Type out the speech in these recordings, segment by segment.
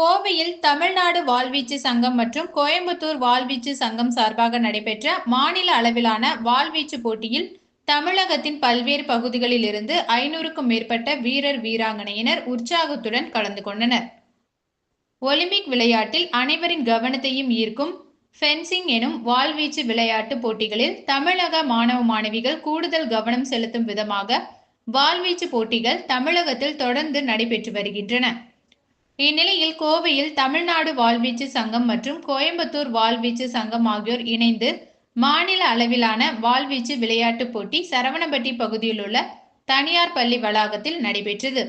கோவையில் தமிழ்நாடு வாழ்வீச்சு சங்கம் மற்றும் கோயம்புத்தூர் வாழ்வீச்சு சங்கம் சார்பாக நடைபெற்ற மாநில அளவிலான வாழ்வீச்சு போட்டியில் தமிழகத்தின் பல்வேறு பகுதிகளில் இருந்து ஐநூறுக்கும் மேற்பட்ட வீரர் வீராங்கனையினர் உற்சாகத்துடன் கலந்து கொண்டனர். ஒலிம்பிக் விளையாட்டில் அனைவரின் கவனத்தையும் ஈர்க்கும் ஃபென்சிங் எனும் வாள்வீச்சு விளையாட்டு போட்டிகளில் தமிழக மாணவ மாணவிகள் கூடுதல் கவனம் செலுத்தும் விதமாக வாள்வீச்சு போட்டிகள் தமிழகத்தில் தொடர்ந்து நடைபெற்று வருகின்றன. இந்நிலையில் கோவையில் தமிழ்நாடு வாழ்வீச்சு சங்கம் மற்றும் கோயம்புத்தூர் வாழ்வீச்சு சங்கம் ஆகியோர் இணைந்து மாநில அளவிலான வாழ்வீச்சு விளையாட்டுப் போட்டி சரவணம்பட்டி பகுதியில் உள்ள தனியார் பள்ளி வளாகத்தில் நடைபெற்றது.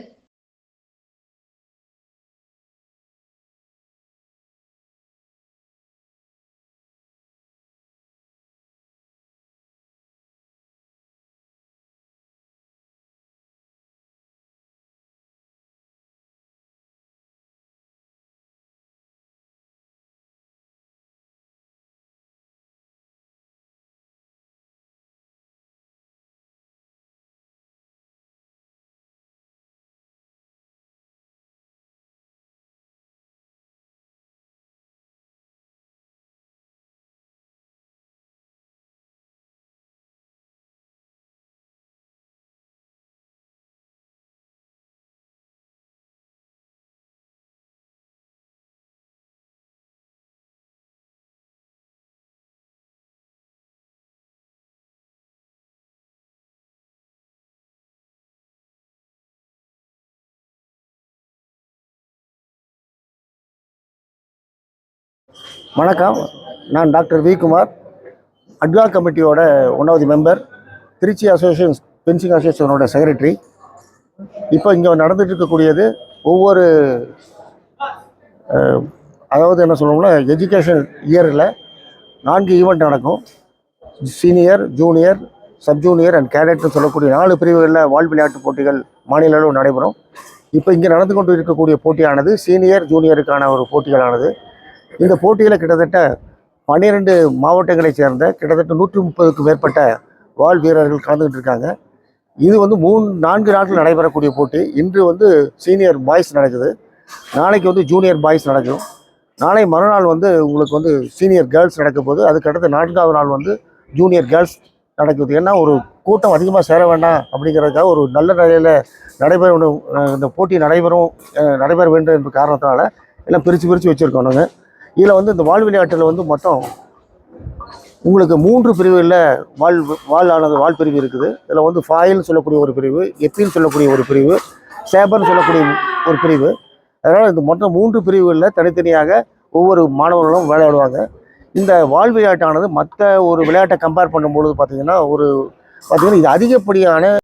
வணக்கம். நான் டாக்டர் வி குமார் அட்வா கமிட்டியோட ஒன்றாவது மெம்பர். திருச்சி அசோசியேஷன் பென்சிங் அசோசியேஷனோட செக்ரட்டரி. இப்போ இங்கே நடந்துட்டு இருக்கக்கூடியது ஒவ்வொரு அதாவது என்ன சொல்லணும்னா எஜுகேஷன் இயரில் நான்கு ஈவெண்ட் நடக்கும். Senior junior sub junior and கேடட்னு சொல்லக்கூடிய நாலு பிரிவுகளில் வாழ் விளையாட்டு போட்டிகள் மாநில அளவு நடைபெறும். இப்போ இங்கே நடந்து கொண்டு இருக்கக்கூடிய போட்டியானது சீனியர் ஜூனியருக்கான ஒரு போட்டிகளானது. இந்த போட்டியில் கிட்டத்தட்ட பன்னிரெண்டு மாவட்டங்களைச் சேர்ந்த கிட்டத்தட்ட நூற்றி முப்பதுக்கும் மேற்பட்ட வாழ் வீரர்கள் கலந்துக்கிட்டு இருக்காங்க. இது வந்து மூணு நான்கு நாட்கள் நடைபெறக்கூடிய போட்டி. இன்று வந்து சீனியர் பாய்ஸ் நடக்குது. நாளைக்கு வந்து ஜூனியர் பாய்ஸ் நடக்கும். நாளை மறுநாள் வந்து உங்களுக்கு வந்து சீனியர் கேர்ள்ஸ் நடக்க போகுது. அதுக்கடுத்து நான்காவது நாள் வந்து ஜூனியர் கேர்ள்ஸ் நடக்குது. ஏன்னா ஒரு கூட்டம் அதிகமாக சேர வேண்டாம் அப்படிங்கிறதுக்காக ஒரு நல்ல நிலையில் நடைபெற இந்த போட்டி நடைபெறும் நடைபெற வேண்டும் என்ற காரணத்தினால எல்லாம் பிரித்து பிரித்து வச்சுருக்கோம் நாங்கள் இதில் வந்து இந்த வால் விளையாட்டில் வந்து மொத்தம் உங்களுக்கு மூன்று பிரிவுகளில் வாள் வாளானது வாழ் பிரிவு இருக்குது. இதில் வந்து ஃபாயில்னு சொல்லக்கூடிய ஒரு பிரிவு எப்பின்னு சொல்லக்கூடிய ஒரு பிரிவு சேபர்னு சொல்லக்கூடிய ஒரு பிரிவு. அதனால் இந்த மொத்தம் மூன்று பிரிவுகளில் தனித்தனியாக ஒவ்வொரு மாணவர்களும் விளையாடுவாங்க. இந்த வால் விளையாட்டானது மற்ற ஒரு விளையாட்டை கம்பேர் பண்ணும்பொழுது பார்த்திங்கன்னா ஒரு பார்த்தீங்கன்னா இது அதிகப்படியான